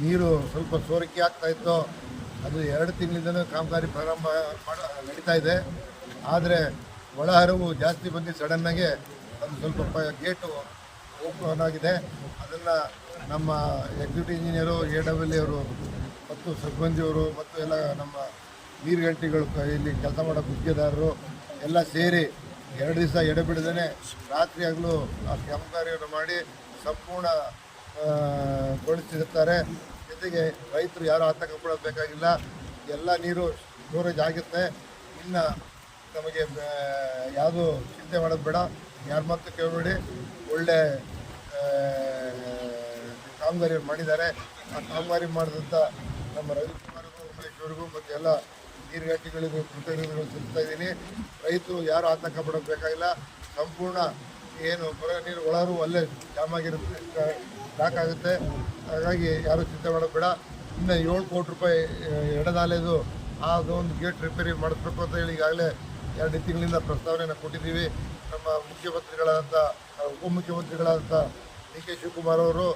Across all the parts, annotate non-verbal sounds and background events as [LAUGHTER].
ನೀರು ಸ್ವಲ್ಪ ಸೋರಿಕೆ ಆಗ್ತಾ ಇತ್ತು. ಅದು ಎರಡು ತಿಂಗಳಿಂದಲೂ ಕಾಮಗಾರಿ ಪ್ರಾರಂಭ ಮಾಡ, ನಡೀತಾ ಇದೆ. ಆದರೆ ಒಳಹರಿವು ಜಾಸ್ತಿ ಬಂದು ಸಡನ್ನಾಗಿ ಅದು ಸ್ವಲ್ಪ ಪ, ಗೇಟು ಓಪನ್ ಆಗಿದೆ. ಅದನ್ನು ನಮ್ಮ ಎಕ್ಸಿಕ್ಯೂಟಿವ್ ಇಂಜಿನಿಯರು ಎ ಡಬ್ಲ್ಯೂ ಅವರು ಮತ್ತು ಸಿಬ್ಬಂದಿಯವರು ಮತ್ತು ಎಲ್ಲ ನಮ್ಮ ನೀರುಗಂಟಿಗಳು ಕ- ಇಲ್ಲಿ ಕೆಲಸ ಮಾಡೋ ಗುತ್ತಿಗೆದಾರರು ಎಲ್ಲ ಸೇರಿ ಎರಡು ದಿವಸ ಎಡೆಬಿಡದೇ ರಾತ್ರಿ ಆಗಲೂ ಆ ಕಾಮಗಾರಿಯನ್ನು ಮಾಡಿ ಸಂಪೂರ್ಣ ಆ, ಗೊಳಿಸಿರ್ತಾರೆ ಜೊತೆಗೆ ರೈತರು ಯಾರು ಆತಂಕ ಪಡಬೇಕಾಗಿಲ್ಲ ಎಲ್ಲ ನೀರು ಸ್ಟೋರೇಜ್ ಆಗುತ್ತೆ. ಇನ್ನು ನಮಗೆ ಯಾವುದು ಚಿಂತೆ ಮಾಡೋದು ಬೇಡ. ಯಾರ ಮಾತು ಕೇಳಬೇಡಿ. ಒಳ್ಳೆ ಕಾಮಗಾರಿ ಮಾಡಿದ್ದಾರೆ. ಆ ಕಾಮಗಾರಿ ಮಾಡಿದಂಥ ನಮ್ಮ ರವಿಕುಮಾರ್ಗೂ ಮಹೇಶ್ವರಿಗೂ ಮತ್ತು ಎಲ್ಲ ನೀರುಗಾಟಿಗಳಿಗೂ ಕೃತಜ್ಞತೆಗಳು ತಿಳಿಸ್ತಾ ಇದ್ದೀನಿ. ರೈತರು ಯಾರು ಆತಂಕ ಪಡಬೇಕಾಗಿಲ್ಲ ಸಂಪೂರ್ಣ ಏನು ಹೊರ ನೀರು ಒಳರು ಅಲ್ಲೇ ಜಾಮ್ ಆಗಿರುತ್ತೆ ಸಾಕಾಗುತ್ತೆ ಹಾಗಾಗಿ ಯಾರು ಚಿಂತೆ ಮಾಡೋದು ಬೇಡ ಇನ್ನು ಏಳು ಕೋಟಿ ರೂಪಾಯಿ ಎಡದಾಲೆದು ಅದೊಂದು ಗೇಟ್ ರಿಪೇರಿ ಮಾಡಿಸ್ಬೇಕು ಅಂತ ಹೇಳಿ ಈಗಾಗಲೇ ಎರಡು ತಿಂಗಳಿಂದ ಪ್ರಸ್ತಾವನೆಯನ್ನು ಕೊಟ್ಟಿದ್ದೀವಿ. ನಮ್ಮ ಮುಖ್ಯಮಂತ್ರಿಗಳಾದಂಥ ಉಪಮುಖ್ಯಮಂತ್ರಿಗಳಾದಂಥ ಡಿ ಕೆ ಶಿವಕುಮಾರ್ ಅವರು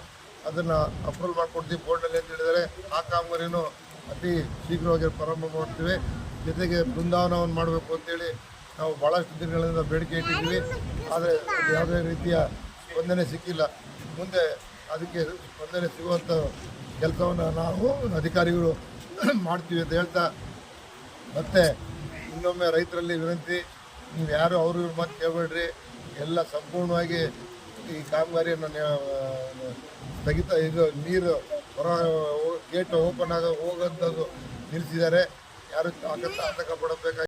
ಅದನ್ನು ಅಪ್ರೂವಲ್ ಮಾಡಿಕೊಡ್ತೀವಿ ಬೋರ್ಡ್ನಲ್ಲಿ ಅಂತ ಹೇಳಿದರೆ ಆ ಕಾಮಗಾರಿನೂ ಅತಿ ಶೀಘ್ರವಾಗಿ ಪ್ರಾರಂಭ ಮಾಡ್ತೀವಿ. ಜೊತೆಗೆ ಬೃಂದಾವನವನ್ನು ಮಾಡಬೇಕು ಅಂತೇಳಿ ನಾವು ಭಾಳಷ್ಟು ದಿನಗಳಿಂದ ಬೇಡಿಕೆ ಇಟ್ಟಿದ್ದೀವಿ. ಆದರೆ ಯಾವುದೇ ರೀತಿಯ ಸ್ಪಂದನೆ ಸಿಕ್ಕಿಲ್ಲ. ಮುಂದೆ ಅದಕ್ಕೆ ಸ್ಪಂದನೆ ಸಿಗುವಂಥ ಕೆಲಸವನ್ನು ನಾವು ಅಧಿಕಾರಿಗಳು [CLEARS THROAT] ಮಾಡ್ತೀವಿ ಅಂತ ಹೇಳ್ತಾ ಮತ್ತೆ ಇನ್ನೊಮ್ಮೆ ರೈತರಲ್ಲಿ ವಿನಂತಿ, ನೀವು ಯಾರು ಅವರು ಇವ್ರ ಮಾತು ಕೇಳಬೇಡ್ರಿ ಎಲ್ಲ ಸಂಪೂರ್ಣವಾಗಿ ಈ ಕಾಮಗಾರಿಯನ್ನು ಸ್ಥಗಿತ ಇದು ನೀರು ಹೊರ ಗೇಟ್ ಓಪನ್ ಆಗ ಹೋಗೋಂಥದ್ದು ನಿಲ್ಲಿಸಿದ್ದಾರೆ. ಯಾರು ಆತಂಕ ಪಡಬೇಕಾಗಿ